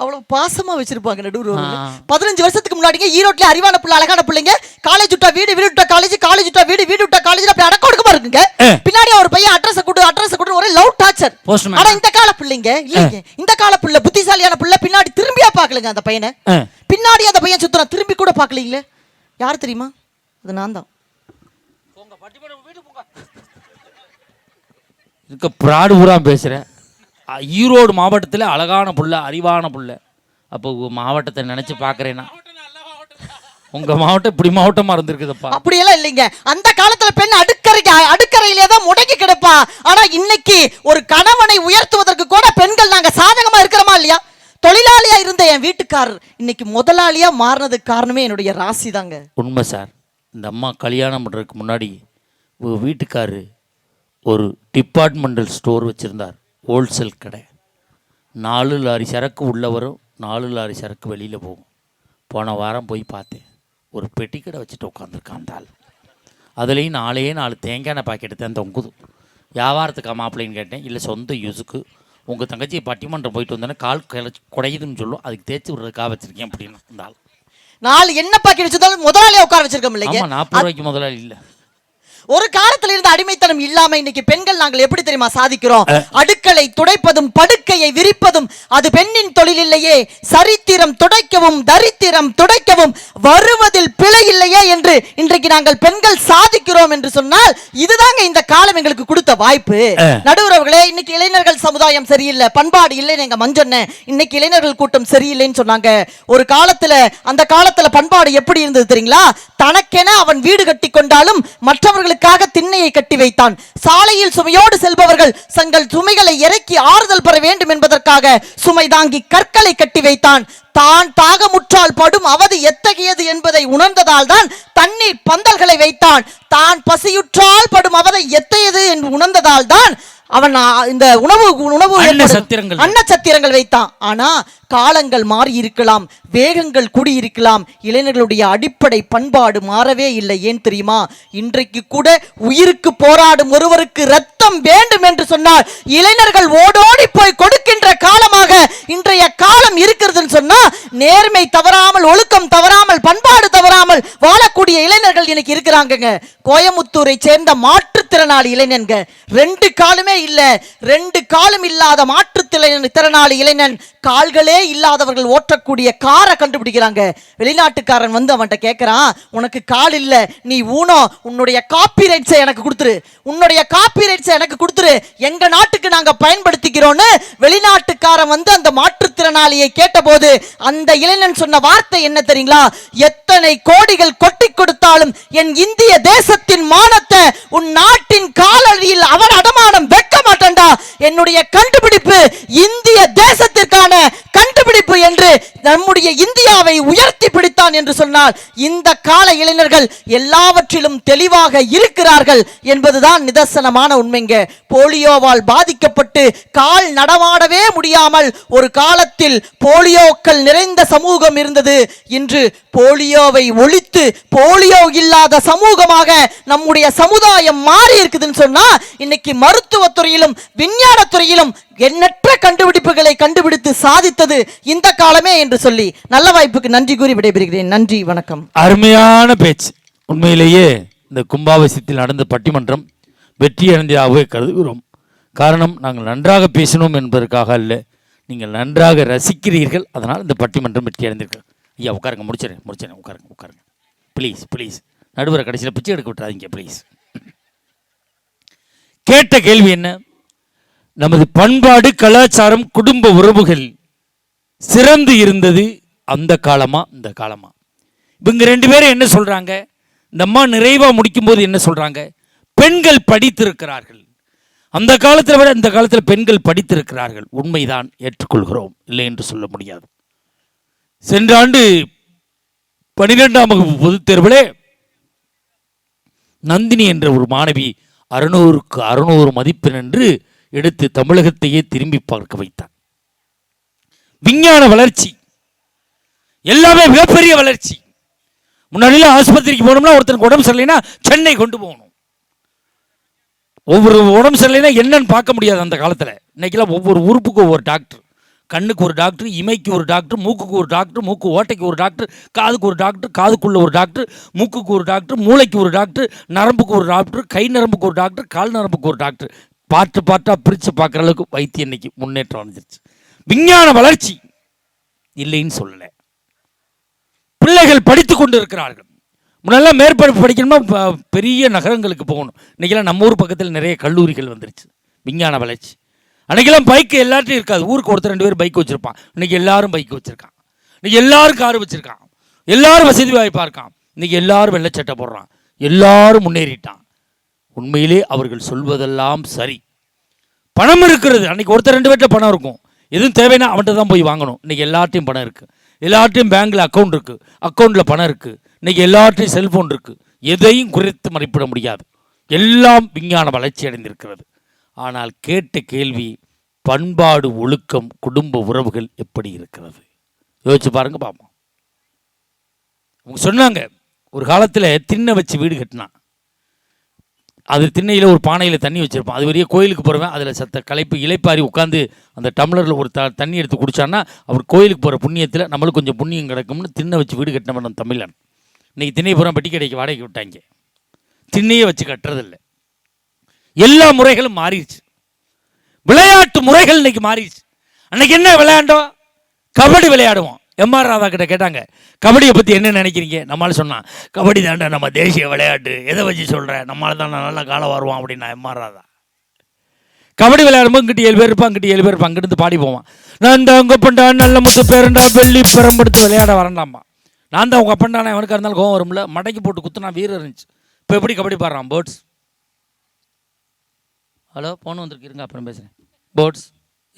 Speaker 1: அவ்வளவு பாசமா வச்சிருப்பாங்க நடுவுல
Speaker 3: ஆ.
Speaker 1: பதினஞ்சு வருஷத்துக்கு முன்னாடிங்க ஈரோட்ல அறிவான பிள்ளை அழகான பிள்ளைங்க. காலேஜ் விட்டா வீடு வீடு விட்டா காலேஜ் காலேஜ் விட்டா வீடு வீடு விட்டா காலேஜ் அப்படி அடக்க ஒடுக்கமா இருக்குங்க பின்னாடி ஒரு பையன் அட்ரஸ் கொடு அட்ரஸ் கொடு ஒரே லவ் டார்ச்சர்
Speaker 3: Postman.
Speaker 1: ஆனா இந்த கால பிள்ளைங்க இல்லைங்க. இந்த கால பிள்ளை புத்திசாலியான பிள்ளை பின்னாடி திரும்பியா பார்க்கலங்க அந்த பையனை. பின்னாடி அந்த பையன் சுத்துறான் திரும்பி கூட பார்க்கலீங்களே. யார் தெரியுமா? அது நான் தான்.
Speaker 3: இருக்க ப்ராடு பூரா பேசுகிறேன் ஈரோடு மாவட்டத்தில் அழகான புள்ள அறிவான புள்ள. அப்போ மாவட்டத்தை நினச்சி பார்க்குறேன்னா உங்கள் மாவட்டம் இப்படி மாவட்டமாக இருந்திருக்குதுப்பா.
Speaker 1: அப்படியெல்லாம் இல்லைங்க. அந்த காலத்துல பெண் அடுக்கறைக்கு அடுக்கறையிலே தான் முடங்கி கிடப்பா. ஆனா இன்னைக்கு ஒரு கணவனை உயர்த்துவதற்கு கூட பெண்கள் நாங்க சாதகமா இருக்கிறோமா இல்லையா? தொழிலாளியா இருந்த என் வீட்டுக்காரர் இன்னைக்கு முதலாளியா மாறினதுக்கு காரணமே என்னுடைய ராசி தாங்க
Speaker 3: உண்மை சார். இந்த அம்மா கல்யாணம் பண்ணுறதுக்கு முன்னாடி வீட்டுக்காரு ஒரு டிபார்ட்மெண்டல் ஸ்டோர் வச்சுருந்தார். ஹோல்சேல் கடை. நாலு லாரி சரக்கு உள்ளே வரும் நாலு லாரி சரக்கு வெளியில் போகும். போன வாரம் போய் பார்த்தேன். ஒரு பெட்டிக்கடை வச்சுட்டு உட்காந்துருக்கான் அந்த ஆள். அதுலேயும் நாலே நாலு தேங்காய் பாக்கெட்டு தான் தொங்குது. வியாபாரத்துக்கு மாப்பிள்ளைன்னு கேட்டேன். இல்லை சொந்த யூஸுக்கு உங்கள் தங்கச்சி பட்டிமன்றம் போயிட்டு வந்தோன்னே கால் கிளச்சி குடையுதுன்னு சொல்லும். அதுக்கு தேய்ச்சி விடுறதுக்காக வச்சுருக்கேன் அப்படின்னு ஆள்.
Speaker 1: நாலு என்ன பாக்கெட் வச்சிருந்தாலும் முதலாளியா உட்கார வச்சிருக்கோம் இல்லைங்க
Speaker 3: நாற்பது ரூபாய்க்கு முதலாளி இல்லை.
Speaker 1: ஒரு காலத்துல இருந்த அடிமைத்தனம் இல்லாம இன்னைக்கு பெண்கள் நாங்கள் எப்படி தெரியுமா சாதிக்கிறோம்? அடுக்களை துடைப்பதும் படுக்கையை விரிப்பதும் அது பெண்ணின் தொழில் இல்லையே சரித்திரம் துடைக்கவும் தரித்திரம் துடைக்கவும் வருவதில் பிழை இல்லையே என்று இன்றைக்கு நாங்கள் பெண்கள் சாதிக்கிறோம் என்று சொன்னால் இதுதாங்க இந்த காலம் எங்களுக்கு கொடுத்த வாய்ப்பு. நடுவுறவர்களே இன்னைக்கு இளைஞர்கள் சமுதாயம் சரியில்லை. பண்பாடு இல்லைன்னு எங்க மஞ்சொன்ன இன்னைக்கு இளைஞர்கள் கூட்டம் சரியில்லைன்னு சொன்னாங்க. ஒரு காலத்துல அந்த காலத்துல பண்பாடு எப்படி இருந்தது தெரியுங்களா? தனக்கென அவன் வீடு கட்டி கொண்டாலும் அவர்களுக்காக திண்ணையை கட்டி வைத்தான். சாலையில் சுமையோடு செல்பவர்கள் தங்கள் சுமைகளை இறக்கி ஆறுதல் பெற வேண்டும் என்பதற்காக சுமை தாங்கி கற்களை கட்டி வைத்தான். தான் தாகமுற்றால் படும் அவதி எத்தகையது என்பதை உணர்ந்ததால் தான் தண்ணீர் பந்தல்களை வைத்தான். தான் பசியுற்றால் படும் அவதை எத்தையது என்று உணர்ந்ததால் தான் அவன் இந்த உணவு உணவு
Speaker 3: அன்ன சத்திரங்கள்.
Speaker 1: அன்ன சத்திரங்கள் வைத்தான். ஆனா காலங்கள் மாறி இருக்கலாம் வேகங்கள் கூடி இருக்கலாம் இளைஞர்களுடைய அடிப்படை பண்பாடு மாறவே இல்லை. ஏன் தெரியுமா? இன்றைக்கு கூட உயிருக்கு போராடும் ஒருவருக்கு ரத்தம் வேண்டும் என்று சொன்னால் இளைஞர்கள் ஓடோடி போய் கொடுக்கின்ற காலமாக இன்றைய காலம் இருக்கிறதுன்னு சொன்னா நேர்மை தவறாமல் ஒழுக்கம் தவறாமல் பண்பாடு தவறாமல் வாழக்கூடிய இளைஞர்கள் இன்னைக்கு இருக்கிறாங்கங்க. கோயமுத்தூரை சேர்ந்த மாற்றுத்திறனாளி இளைஞன்க. ரெண்டு காலுமே இல்ல. ரெண்டு காலும் இல்லாத மாற்றுத்திறன் திறனாளி இளைஞன் கால்களே இல்லாதவர்கள் ஓட்டக்கூடிய காரை கண்டுபிடிக்கிறாங்க. வெளிநாட்டுக்காரன் வந்து அவன்கிட்ட கேட்குறான் உனக்கு கால் இல்லை. நீ ஊனோ. உன்னுடைய காப்பி ரைட்ஸை எனக்கு கொடுத்துரு. உன்னுடைய காப்பி ரைட்ஸை எனக்கு கொடுத்துரு. எங்க நாட்டுக்கு நாங்க பயன்படுத்திக்கிறோன்னு வெளிநாட்டுக்காரன் வந்து அந்த மாற்றுத்திறனாளியை கேட்டபோது அந்த இளைஞன் சொன்ன வார்த்தை என்ன தெரியுங்களா? எத்தனை கோடிகள் கொட்டி கொடுத்தாலும் என் இந்திய தேசத்தின் மானத்தை உன் நாட்டின் காலடியில் அவர் அடமானம் வைக்க மாட்டேன்டா. என்னுடைய கண்டுபிடிப்பு இந்திய தேசத்திற்கு நம்முடைய இந்தியாவை உயர்த்தி பிடித்தான் என்று சொன்னால் இந்த கால இளைஞர்கள் எல்லாவற்றிலும் தெளிவாக இருக்கிறார்கள் என்பதுதான் நிதர்சனமான உண்மைங்க. போலியோவால் பாதிக்கப்பட்டு கால் நடமாடவே முடியாமல் ஒரு காலத்தில் போலியோக்கள் நிறைந்த சமூகம் இருந்தது. இன்று போலியோவை ஒழித்து போலியோ இல்லாத சமூகமாக நம்முடைய சமுதாயம் மாறி இருக்குதுன்னு சொன்னா இன்னைக்கு மருத்துவத்துறையிலும் விஞ்ஞானத்துறையிலும் எண்ணற்ற கண்டுபிடிப்புகளை கண்டுபிடித்து சாதித்தது இந்த காலமே என்று சொல்லி நல்ல வாய்ப்புக்கு நன்றி கூறி விடைபெறுகிறேன். நன்றி வணக்கம்.
Speaker 3: அருமையான பேச்சு. உண்மையிலேயே இந்த கும்பாபிஷத்தில் நடந்த பட்டிமன்றம் வெற்றி அடைந்ததாகவே கருதுகிறோம். காரணம் நாங்கள் நன்றாக பேசினோம் என்பதற்காக அல்ல நீங்கள் நன்றாக ரசிக்கிறீர்கள் அதனால் இந்த பட்டிமன்றம் வெற்றி அடைந்திருக்கு ஐயா உட்காருங்க முடிச்சிடறேன் முடிச்சிடறேன் உட்காருங்க உட்காருங்க. ப்ளீஸ் ப்ளீஸ் நடுவரை கடைசியில் பிச்சை எடுக்க விட்டுறாதீங்க ப்ளீஸ் கேட்ட கேள்வி என்ன? நமது பண்பாடு கலாச்சாரம் குடும்ப உறவுகள் சிறந்து இருந்தது அந்த காலமா இந்த காலமா. இவங்க ரெண்டு பேரும் என்ன சொல்றாங்க? இந்த அம்மா நிறைவாக முடிக்கும்போது என்ன சொல்றாங்க? பெண்கள் படித்திருக்கிறார்கள். அந்த காலத்தில் விட இந்த காலத்தில் பெண்கள் படித்திருக்கிறார்கள். உண்மைதான் ஏற்றுக்கொள்கிறோம். இல்லை என்று சொல்ல முடியாது. சென்ற ஆண்டு பனிரெண்டாம் வகுப்பு பொதுத் தேர்விலே நந்தினி என்ற ஒரு மாணவி அறுநூறுக்கு அறுநூறு மதிப்பெண் என்று எடுத்து தமிழகத்தையே திரும்பி பார்க்க வைத்தார் விஞ்ஞான வளர்ச்சி எல்லாமே மிகப்பெரிய வளர்ச்சி முன்னாடிலாம் ஆஸ்பத்திரிக்கு போனோம்னா ஒருத்தனுக்கு உடம்பு சரியில்லைன்னா சென்னை கொண்டு போகணும் ஒவ்வொரு உடம்பு சரியில்லைன்னா என்னன்னு பார்க்க முடியாது அந்த காலத்தில் இன்றைக்கெல்லாம் ஒவ்வொரு உறுப்புக்கும் ஒவ்வொரு டாக்டர் கண்ணுக்கு ஒரு டாக்டர் இமைக்கு ஒரு டாக்டர் மூக்குக்கு ஒரு டாக்டர் மூக்கு ஓட்டைக்கு ஒரு டாக்டர் காதுக்கு ஒரு டாக்டர் காதுக்குள்ள ஒரு டாக்டர் மூக்குக்கு ஒரு டாக்டர் மூளைக்கு ஒரு டாக்டர் நரம்புக்கு ஒரு டாக்டர் கை நரம்புக்கு ஒரு டாக்டர் கால் நரம்புக்கு ஒரு டாக்டர் பாட்டு பார்ட்டாக பிரித்து பார்க்குற அளவுக்கு வைத்தியம் இன்னைக்கு முன்னேற்றம் அடைஞ்சிருச்சு. விஞ்ஞான வளர்ச்சி இல்லைன்னு சொல்லலை. பிள்ளைகள் படித்து கொண்டு இருக்கிறார்கள் முன்னெல்லாம் மேற்படிப்பு படிக்கணுமா? பெரிய நகரங்களுக்கு போகணும். இன்றைக்கெல்லாம் நம்ம ஊர் பக்கத்தில் நிறைய கல்லூரிகள் வந்துருச்சு. விஞ்ஞான வளர்ச்சி. அன்றைக்கெல்லாம் பைக்கு எல்லாத்தையும் இருக்காது. ஊருக்கு ஒருத்தர் ரெண்டு பேர் பைக் வச்சுருப்பான். இன்றைக்கி எல்லாரும் பைக் வச்சுருக்கான். இன்றைக்கி எல்லாரும் கார் வச்சுருக்கான். எல்லாரும் வசதி வாய்ப்பாக இருக்கான். இன்றைக்கி எல்லாரும் வெள்ளச்சட்டை போடுறான். எல்லாரும் முன்னேறிட்டான். உண்மையிலே அவர்கள் சொல்வதெல்லாம் சரி. பணம் இருக்கிறது. அன்னைக்கு ஒருத்தர் ரெண்டு பேர்கிட்ட பணம் இருக்கும். எதுவும் தேவைன்னா அவன்கிட்ட தான் போய் வாங்கணும். இன்றைக்கி எல்லார்ட்டையும் பணம் இருக்குது எல்லார்ட்டையும் பேங்கில் அக்கௌண்ட் இருக்குது அக்கௌண்ட்டில் பணம் இருக்குது இன்றைக்கி எல்லார்ட்டையும் செல்ஃபோன் இருக்குது எதையும் குறைத்து மதிப்பிட முடியாது. எல்லாம் விஞ்ஞான வளர்ச்சி அடைந்திருக்கிறது. ஆனால் கேட்ட கேள்வி பண்பாடு ஒழுக்கம் குடும்ப உறவுகள் எப்படி இருக்கிறது? யோசிச்சு பாருங்க பாப்போம். அவங்க சொன்னாங்க ஒரு காலத்தில் தின்ன வச்சு வீடு கட்டினான். அது திண்ணையில் ஒரு பானையில் தண்ணி வச்சுருப்பான் அது வரையே கோயிலுக்கு போகிறவன் அதில் சத்த களைப்பு இலைப்பாரி உட்காந்து அந்த டம்ளரில் ஒரு த தண்ணி எடுத்து குடிச்சான்னா அவர் கோயிலுக்கு போகிற புண்ணியத்தில் நம்மளுக்கு கொஞ்சம் புண்ணியம் கிடக்கும்னு திண்ணை வச்சு வீடு கட்டின நம்ம தமிழன். இன்றைக்கி திண்ணை பூரா பெட்டி கடைக்கு வாடகைக்கு விட்டாங்க. திண்ணையே வச்சு கட்டுறதில்ல. எல்லா முறைகளும் மாறிடுச்சு. விளையாட்டு முறைகள் இன்றைக்கி மாறிடுச்சு. அன்னைக்கு என்ன விளையாண்டோம்? கபடி விளையாடுவோம். எம்ஆர் ராதா கிட்ட கேட்டாங்க கபடியை பற்றி என்ன நினைக்கிறீங்க? நம்மளால சொன்னான் கபடி தாண்டா நம்ம தேசிய விளையாட்டு. எதை வச்சு சொல்கிறேன் நம்மளால தான் நல்ல காலம் வருவான் அப்படின்னா எம்ஆர் ராதா. கபடி விளையாடும்போது இங்கிட்டு ஏழு பேர் இருப்பான் இங்கிட்டு ஏழு பேர் இருப்பான் அங்கிட்டு பாடி போவான். நான் இந்த உங்க அப்பண்டா நல்ல முத்து பேரண்டா வெள்ளி பெறம்படுத்து விளையாட வரண்டாம்மா நான் தான் உங்கள் அப்பண்டானா எவனுக்கா இருந்தாலும் கோவம் வரும்ல. மடக்கி போட்டு குத்துனா வீரர் இருந்துச்சு. இப்போ எப்படி கபடி பாடுறான்? பேர்ட்ஸ். ஹலோ போன் வந்துருக்கு. இருங்க அப்புறம் பேசுகிறேன் போட்ஸ்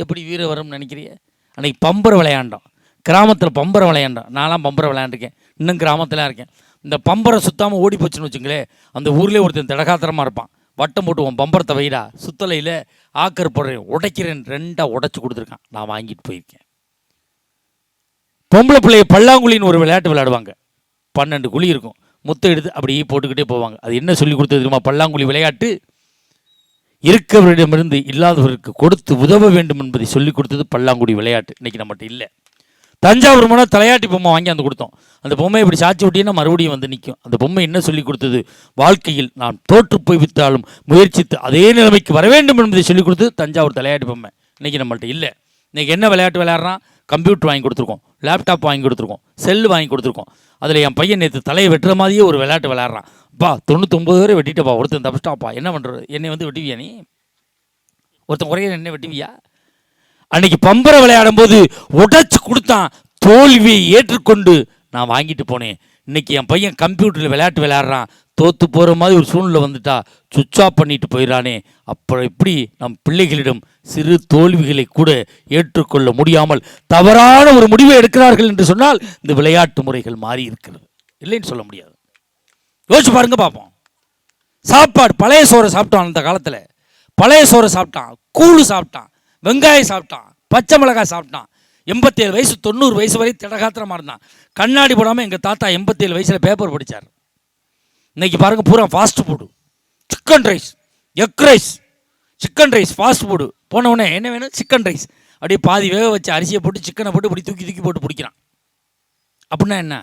Speaker 3: எப்படி வீர வரும்னு நினைக்கிறீங்க அன்னைக்கு பம்பரை விளையாண்டோம். கிராமத்தில் பம்பரை விளையாண்டோம். நான்லாம் பம்பரை விளையாண்டுருக்கேன். இன்னும் கிராமத்தில் இருக்கேன். இந்த பம்பரை சுத்தாமல் ஓடி போச்சுன்னு வச்சுங்களேன் அந்த ஊர்லேயே ஒருத்தன் திடகாத்திரமாக இருப்பான். வட்டம் போட்டுவோம் பம்பரத்தை வைடா சுத்தலையில் ஆக்கர் போடுறேன் உடைக்கிறேன் ரெண்டாக உடச்சி கொடுத்துருக்கான். நான் வாங்கிட்டு போயிருக்கேன். பொம்பளை பிள்ளைய பல்லாங்குழின்னு ஒரு விளையாட்டு விளையாடுவாங்க. பன்னெண்டு குழி இருக்கும். முத்தை எடுத்து அப்படியே போட்டுக்கிட்டே போவாங்க. அது என்ன சொல்லி கொடுத்தது தெரியுமா? பல்லாங்குழி விளையாட்டு இருக்கவரிடமிருந்து இல்லாதவருக்கு கொடுத்து உதவ வேண்டும் என்பதை சொல்லிக் கொடுத்தது பல்லாங்குடி விளையாட்டு. இன்றைக்கி நம்மகிட்ட இல்லை. தஞ்சாவூர் மன தலையாட்டி பொம்மை வாங்கி வந்து கொடுத்தோம். அந்த பொம்மை இப்படி சாட்சி விட்டீங்கன்னா மறுபடியும் வந்து நிற்கும். அந்த பொம்மை என்ன சொல்லி கொடுத்தது? வாழ்க்கையில் நான் தோற்று போய்வித்தாலும் முயற்சித்து அதே நிலைமைக்கு வர வேண்டும் என்பதை சொல்லிக் கொடுத்து தஞ்சாவூர் தலையாட்டி பொம்மை. இன்னைக்கு நம்மள்ட்ட இல்லை. இன்றைக்கி என்ன விளையாட்டு விளையாடுறான்? கம்ப்யூட்டர் வாங்கி கொடுத்துருக்கோம். லேப்டாப் வாங்கி கொடுத்துருக்கோம். செல்லு வாங்கி கொடுத்துருக்கோம். அதில் என் பையன் நேற்று தலையை வெட்டுற மாதிரியே ஒரு விளையாட்டு விளையாடுறான். பா தொண்ணூத்தொம்பது வரை வெட்டிட்டப்பா. ஒருத்தன் தப்பிச்சிட்டாப்பா என்ன பண்ணுறது என்னை வந்து வெட்டுவியா நீ? ஒருத்தன் குறைய என்ன வெட்டுவியா? அன்னைக்கு பம்பரை விளையாடும் போது உடைச்சு கொடுத்தான். தோல்வியை ஏற்றுக்கொண்டு நான் வாங்கிட்டு போனேன். இன்னைக்கு என் பையன் கம்ப்யூட்டரில் விளையாட்டு விளையாடுறான். தோத்து போகிற மாதிரி ஒரு சூழ்நிலை வந்துட்டா சுவிட்ச் ஆஃப் பண்ணிட்டு போயிடறானே. அப்புறம் எப்படி நம் பிள்ளைகளிடம் சிறு தோல்விகளை கூட ஏற்றுக்கொள்ள முடியாமல் தவறான ஒரு முடிவை எடுக்கிறார்கள் என்று சொன்னால் இந்த விளையாட்டு முறைகள் மாறி இருக்கிறது. இல்லைன்னு சொல்ல முடியாது. யோசிச்சு பாருங்க பார்ப்போம் சாப்பாடு பழைய சோறை சாப்பிட்டான் அந்த காலத்தில். பழைய சோறை சாப்பிட்டான். கூழு சாப்பிட்டான். வெங்காயம் சாப்பிட்டான் பச்சை மிளகாய் சாப்பிட்டான். எண்பத்தேழு வயசு தொண்ணூறு வயசு வரை திடகாத்திரமாக இருந்தான். கண்ணாடி போடாமல் எங்கள் தாத்தா எண்பத்தேழு வயசில் பேப்பர் படித்தார் இன்னைக்கு பாருங்கள் பூரா fast food chicken rice egg rice chicken rice fast food போனவுடனே என்ன வேணும்? சிக்கன் ரைஸ் அப்படியே பாதி வேக வச்சு அரிசியை போட்டு சிக்கனை போட்டு இப்படி தூக்கி தூக்கி போட்டு பிடிக்கிறான். அப்படின்னா என்ன?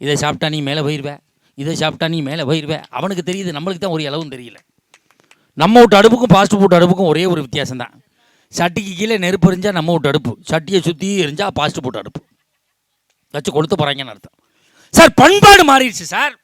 Speaker 3: இதை சாப்பிட்டா நீ மேலே போயிடுவே இதை சாப்பிட்டா நீ மேலே போயிடுவே அவனுக்கு தெரியுது நம்மளுக்கு தான் ஒரு அளவும் தெரியல. நம்ம வீட்டு அடுப்புக்கும் ஃபாஸ்ட் ஃபுட் அடுப்புக்கும் ஒரே ஒரு வித்தியாசம் தான் சட்டிக்கு கீழே நெருப்பு எரிஞ்சால் நம்ம விட்டு அடுப்பு. சட்டியை சுற்றி எரிஞ்சால் பாஸ்ட் போட்டு அடுப்பு. வச்சு கொடுத்து போகிறாங்கன்னு அர்த்தம். சார் பண்பாடு மாறிடுச்சு சார்.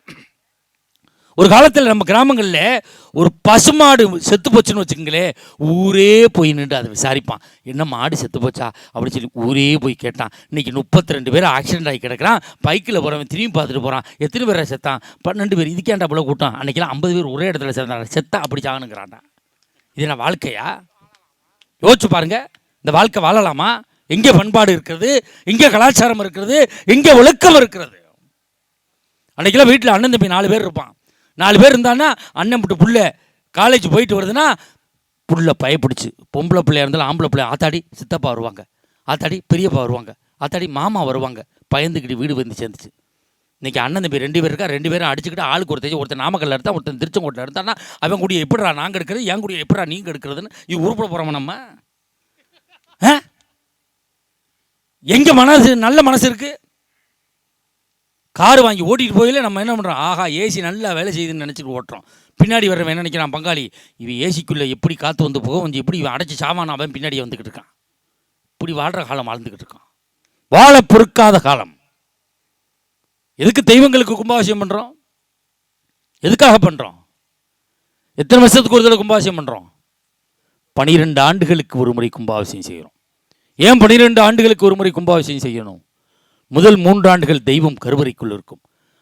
Speaker 3: ஒரு காலத்தில் நம்ம கிராமங்களில் ஒரு பசுமாடு செத்து போச்சுன்னு வச்சுக்கங்களேன் ஊரே போய் நின்று அதை விசாரிப்பான். என்ன மாடு செத்து போச்சா? அப்படின்னு சொல்லி ஊரே போய் கேட்டான். இன்றைக்கி முப்பத்தி ரெண்டு பேர் ஆக்சிடென்ட் ஆகி கிடக்கிறான். பைக்கில் போகிறவன் திரும்பி பார்த்துட்டு போகிறான் எத்தனை பேரை செத்தான்? பன்னெண்டு பேர். இதுக்கேண்டா அவ்வளோ கூட்டம்? அன்றைக்கெல்லாம் ஐம்பது பேர் ஒரே இடத்துல சேர்ந்தாங்க செத்தா அப்படி சாகணுங்கிறான்டா. இது என்ன வாழ்க்கையா? யோசிச்சு பாருங்க. இந்த வாழ்க்கை வாழலாமா? எங்கே பண்பாடு இருக்கிறது? எங்கே கலாச்சாரம் இருக்கிறது? எங்கே ஒழுக்கம் இருக்கிறது? அன்றைக்கெல்லாம் வீட்டில் அண்ணன் தம்பி நாலு பேர் இருப்பான். நாலு பேர் இருந்தான்னா அண்ணன் விட்டு புள்ள. காலேஜ் போயிட்டு வருதுன்னா புள்ள பயப்பிடிச்சு பொம்பளை பிள்ளையா இருந்தாலும் ஆம்பளை பிள்ளை ஆத்தாடி சித்தப்பா வருவாங்க. ஆத்தாடி பெரியப்பா வருவாங்க. ஆத்தாடி மாமா வருவாங்க. பயந்துக்கிட்டு வீடு வந்து சேர்ந்துச்சு. இன்னைக்கு அண்ணன் தம்பி ரெண்டு பேர் இருக்கா ரெண்டு பேரும் அடிச்சுக்கிட்டு ஆளுக்கு ஒருத்தர் ஒருத்தர் நாமக்கல்ல இருந்தால் ஒருத்தன் திருச்செங்கோட்டில் எடுத்தான்னா அவன் கூடிய எப்படிடா நாங்கள் எடுக்கிறது என் கூடிய எப்படிடா நீங்கள் எடுக்கிறதுன்னு இது உருப்பிட போகிறோமா நம்ம? ஆ? மனசு நல்ல மனசு இருக்குது கார் வாங்கி ஓட்டிகிட்டு போயில நம்ம என்ன பண்ணுறோம் ஆஹா ஏசி நல்லா வேலை செய்யுதுன்னு நினச்சிட்டு ஓட்டுறோம். பின்னாடி வர்றவன் என்ன நினைக்கிறான் பங்காளி? இவன் ஏசிக்குள்ளே எப்படி காற்று வந்து போக வந்து எப்படி இவன் அடைச்சி சாமான் அவன் பின்னாடி வந்துக்கிட்டு இருக்கான். இப்படி வாழ்கிற காலம் வாழ்ந்துக்கிட்டு இருக்கான். வாழ பொறுக்காத காலம். எதுக்கு தெய்வங்களுக்கு கும்பாபிஷேகம் பண்ணுறோம் எதுக்காக பண்ணுறோம் எத்தனை வருஷத்துக்கு ஒரு தடவை கும்பாபிஷேகம் பண்ணுறோம் பனிரெண்டு ஆண்டுகளுக்கு ஒரு முறை கும்பாபிஷேகம் செய்கிறோம் ஏன் பனிரெண்டு ஆண்டுகளுக்கு ஒரு முறை கும்பாபிஷேகம் செய்யணும்? முதல் மூன்றாண்டுகள் தெய்வம் கருவறைக்குள் இருக்கும்.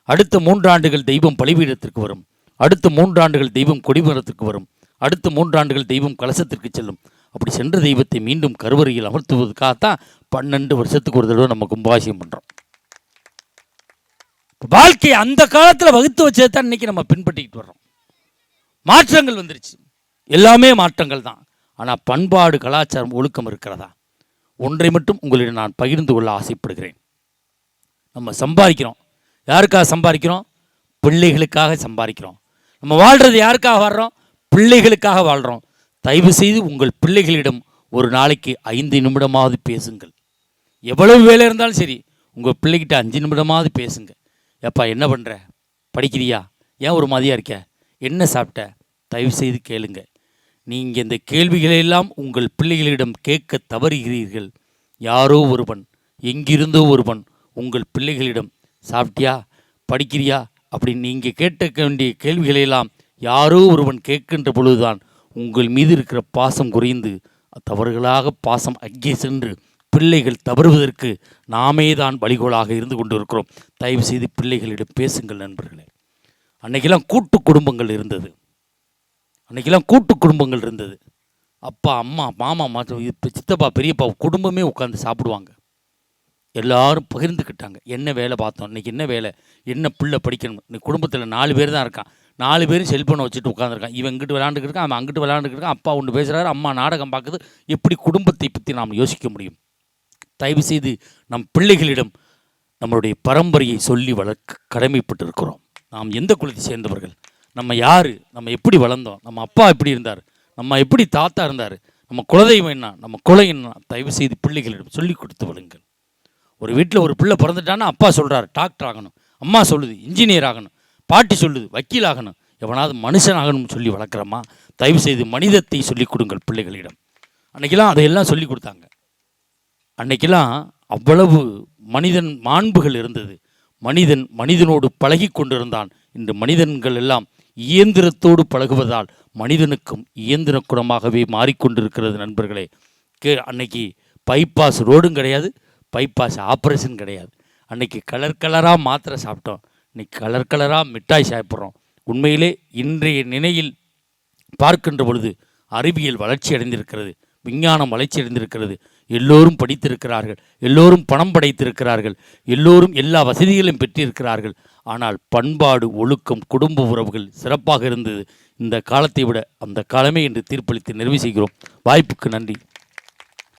Speaker 3: அடுத்த மூன்றாண்டுகள் தெய்வம் பலிபீடத்திற்கு வரும். அடுத்த மூன்றாண்டுகள் தெய்வம் கொடிமரத்திற்கு வரும். அடுத்த மூன்றாண்டுகள் தெய்வம் கலசத்திற்கு செல்லும். அப்படி சென்ற தெய்வத்தை மீண்டும் கருவறையில் அமர்த்துவதற்காகத்தான் பன்னெண்டு வருஷத்துக்கு ஒரு தடவை நம்ம கும்பாபிஷேகம் பண்ணுறோம் வாழ்க்கையை அந்த காலத்தில் வகுத்து வச்சது தான் இன்றைக்கி நம்ம பின்பற்றிக்கிட்டு வர்றோம். மாற்றங்கள் வந்துருச்சு. எல்லாமே மாற்றங்கள் தான். ஆனால் பண்பாடு கலாச்சாரம் ஒழுக்கம் இருக்கிறதா? ஒன்றை மட்டும் உங்களிடம் நான் பகிர்ந்து கொள்ள ஆசைப்படுகிறேன். நம்ம சம்பாதிக்கிறோம். யாருக்காக சம்பாதிக்கிறோம்? பிள்ளைகளுக்காக சம்பாதிக்கிறோம். நம்ம வாழ்கிறது யாருக்காக வாழ்கிறோம் பிள்ளைகளுக்காக வாழ்கிறோம் தயவு செய்து உங்கள் பிள்ளைகளிடம் ஒரு நாளைக்கு ஐந்து நிமிடமாவது பேசுங்கள். எவ்வளவு வேலை இருந்தாலும் சரி உங்கள் பிள்ளைகிட்ட அஞ்சு நிமிடமாவது பேசுங்க. ஏப்பா என்ன பண்ணுற படிக்கிறியா? ஏன் ஒரு மாதிரியாக இருக்க? என்ன சாப்பிட்ட? தயவு செய்து கேளுங்க நீங்கள் இந்த கேள்விகளையெல்லாம் உங்கள் பிள்ளைகளிடம் கேட்க தவறுகிறீர்கள். யாரோ ஒருவன் எங்கிருந்தோ ஒருவன் உங்கள் பிள்ளைகளிடம் சாப்பிட்டியா? படிக்கிறியா? அப்படி நீங்கள் கேட்க வேண்டிய கேள்விகளையெல்லாம் யாரோ ஒருவன் கேட்கின்ற பொழுதுதான் உங்கள் மீது இருக்கிற பாசம் குறைந்து தவறுகளாக பாசம் அங்கே சென்று பிள்ளைகள் தவறுவதற்கு நாமே தான் வழிகோலாக இருந்து கொண்டு இருக்கிறோம் தயவு செய்து பிள்ளைகளிடம் பேசுங்கள் நண்பர்களே. அன்னைக்கெல்லாம் கூட்டு குடும்பங்கள் இருந்தது. அன்னைக்கெல்லாம் கூட்டு குடும்பங்கள் இருந்தது. அப்பா அம்மா மாமா மாற்றம் இப்போ சித்தப்பா பெரியப்பா குடும்பமே உட்காந்து சாப்பிடுவாங்க. எல்லாரும் பகிர்ந்துக்கிட்டாங்க. என்ன வேலை பார்த்தோம்? இன்னைக்கு என்ன வேலை? என்ன பிள்ளை படிக்கணும்? இன்னைக்கு குடும்பத்தில் நாலு பேர் தான் இருக்கான். நாலு பேரும் செல்ஃபோனை வச்சுட்டு உட்காந்துருக்கான் இவன் இங்கிட்டு விளாண்டுக்கிட்டு இருக்கான் அவன் அங்கிட்டு விளாண்டுக்கிட்டு இருக்கான். அப்பா ஒன்று பேசுகிறாரு அம்மா நாடகம் பார்க்குது. எப்படி குடும்பத்தை பற்றி நாம் யோசிக்க முடியும்? தயவு செய்து நம் பிள்ளைகளிடம் நம்மளுடைய பரம்பரையை சொல்லி வளர்க்க கடமைப்பட்டிருக்கிறோம். நாம் எந்த குலத்தை சேர்ந்தவர்கள்? நம்ம யார்? நம்ம எப்படி வளர்ந்தோம்? நம்ம அப்பா எப்படி இருந்தார்? நம்ம எப்படி தாத்தா இருந்தார்? நம்ம குலதெய்வம் என்ன? நம்ம குலை என்ன? தயவு செய்து பிள்ளைகளிடம் சொல்லி கொடுத்து வளருங்கள் ஒரு வீட்டில் ஒரு பிள்ளை பிறந்துட்டான்னா அப்பா சொல்கிறார் டாக்டர் ஆகணும் அம்மா சொல்லுது இன்ஜினியர் ஆகணும் பாட்டி சொல்லுது வக்கீல் ஆகணும் எவனாவது மனுஷன் ஆகணும்னு சொல்லி வளர்க்குறோமா? தயவு செய்து மனிதத்தை சொல்லிக் கொடுங்கள் பிள்ளைகளிடம். அன்றைக்கெல்லாம் அதையெல்லாம் சொல்லி கொடுத்தாங்க. அன்னைக்கெல்லாம் அவ்வளவு மனிதன் மாண்புகள் இருந்தது. மனிதன் மனிதனோடு பழகி கொண்டிருந்தான். இன்று மனிதன்கள் எல்லாம் இயந்திரத்தோடு பழகுவதால் மனிதனுக்கும் இயந்திர குணமாகவே மாறிக்கொண்டிருக்கிறது நண்பர்களே. கே அன்னைக்கு பைபாஸ் ரோடும் கிடையாது பைபாஸ் ஆப்ரேஷன் கிடையாது. அன்னைக்கு கலர் கலராக மாத்திரை சாப்பிட்டோம். இன்னைக்கு கலர் கலராக மிட்டாய் சாப்பிட்றோம். உண்மையிலே இன்றைய நிலையில் பார்க்கின்ற பொழுது அறிவியல் வளர்ச்சி அடைந்திருக்கிறது விஞ்ஞானம் வளர்ச்சி அடைந்திருக்கிறது. எல்லோரும் படித்திருக்கிறார்கள் எல்லோரும் பணம் படைத்திருக்கிறார்கள் எல்லோரும் எல்லா வசதிகளையும் பெற்றிருக்கிறார்கள். ஆனால் பண்பாடு ஒழுக்கம் குடும்ப உறவுகள் சிறப்பாக இருந்தது. இந்த காலத்தை விட அந்த காலமே என்று தீர்ப்பளித்து நிறைவு செய்கிறோம். வாய்ப்புக்கு நன்றி.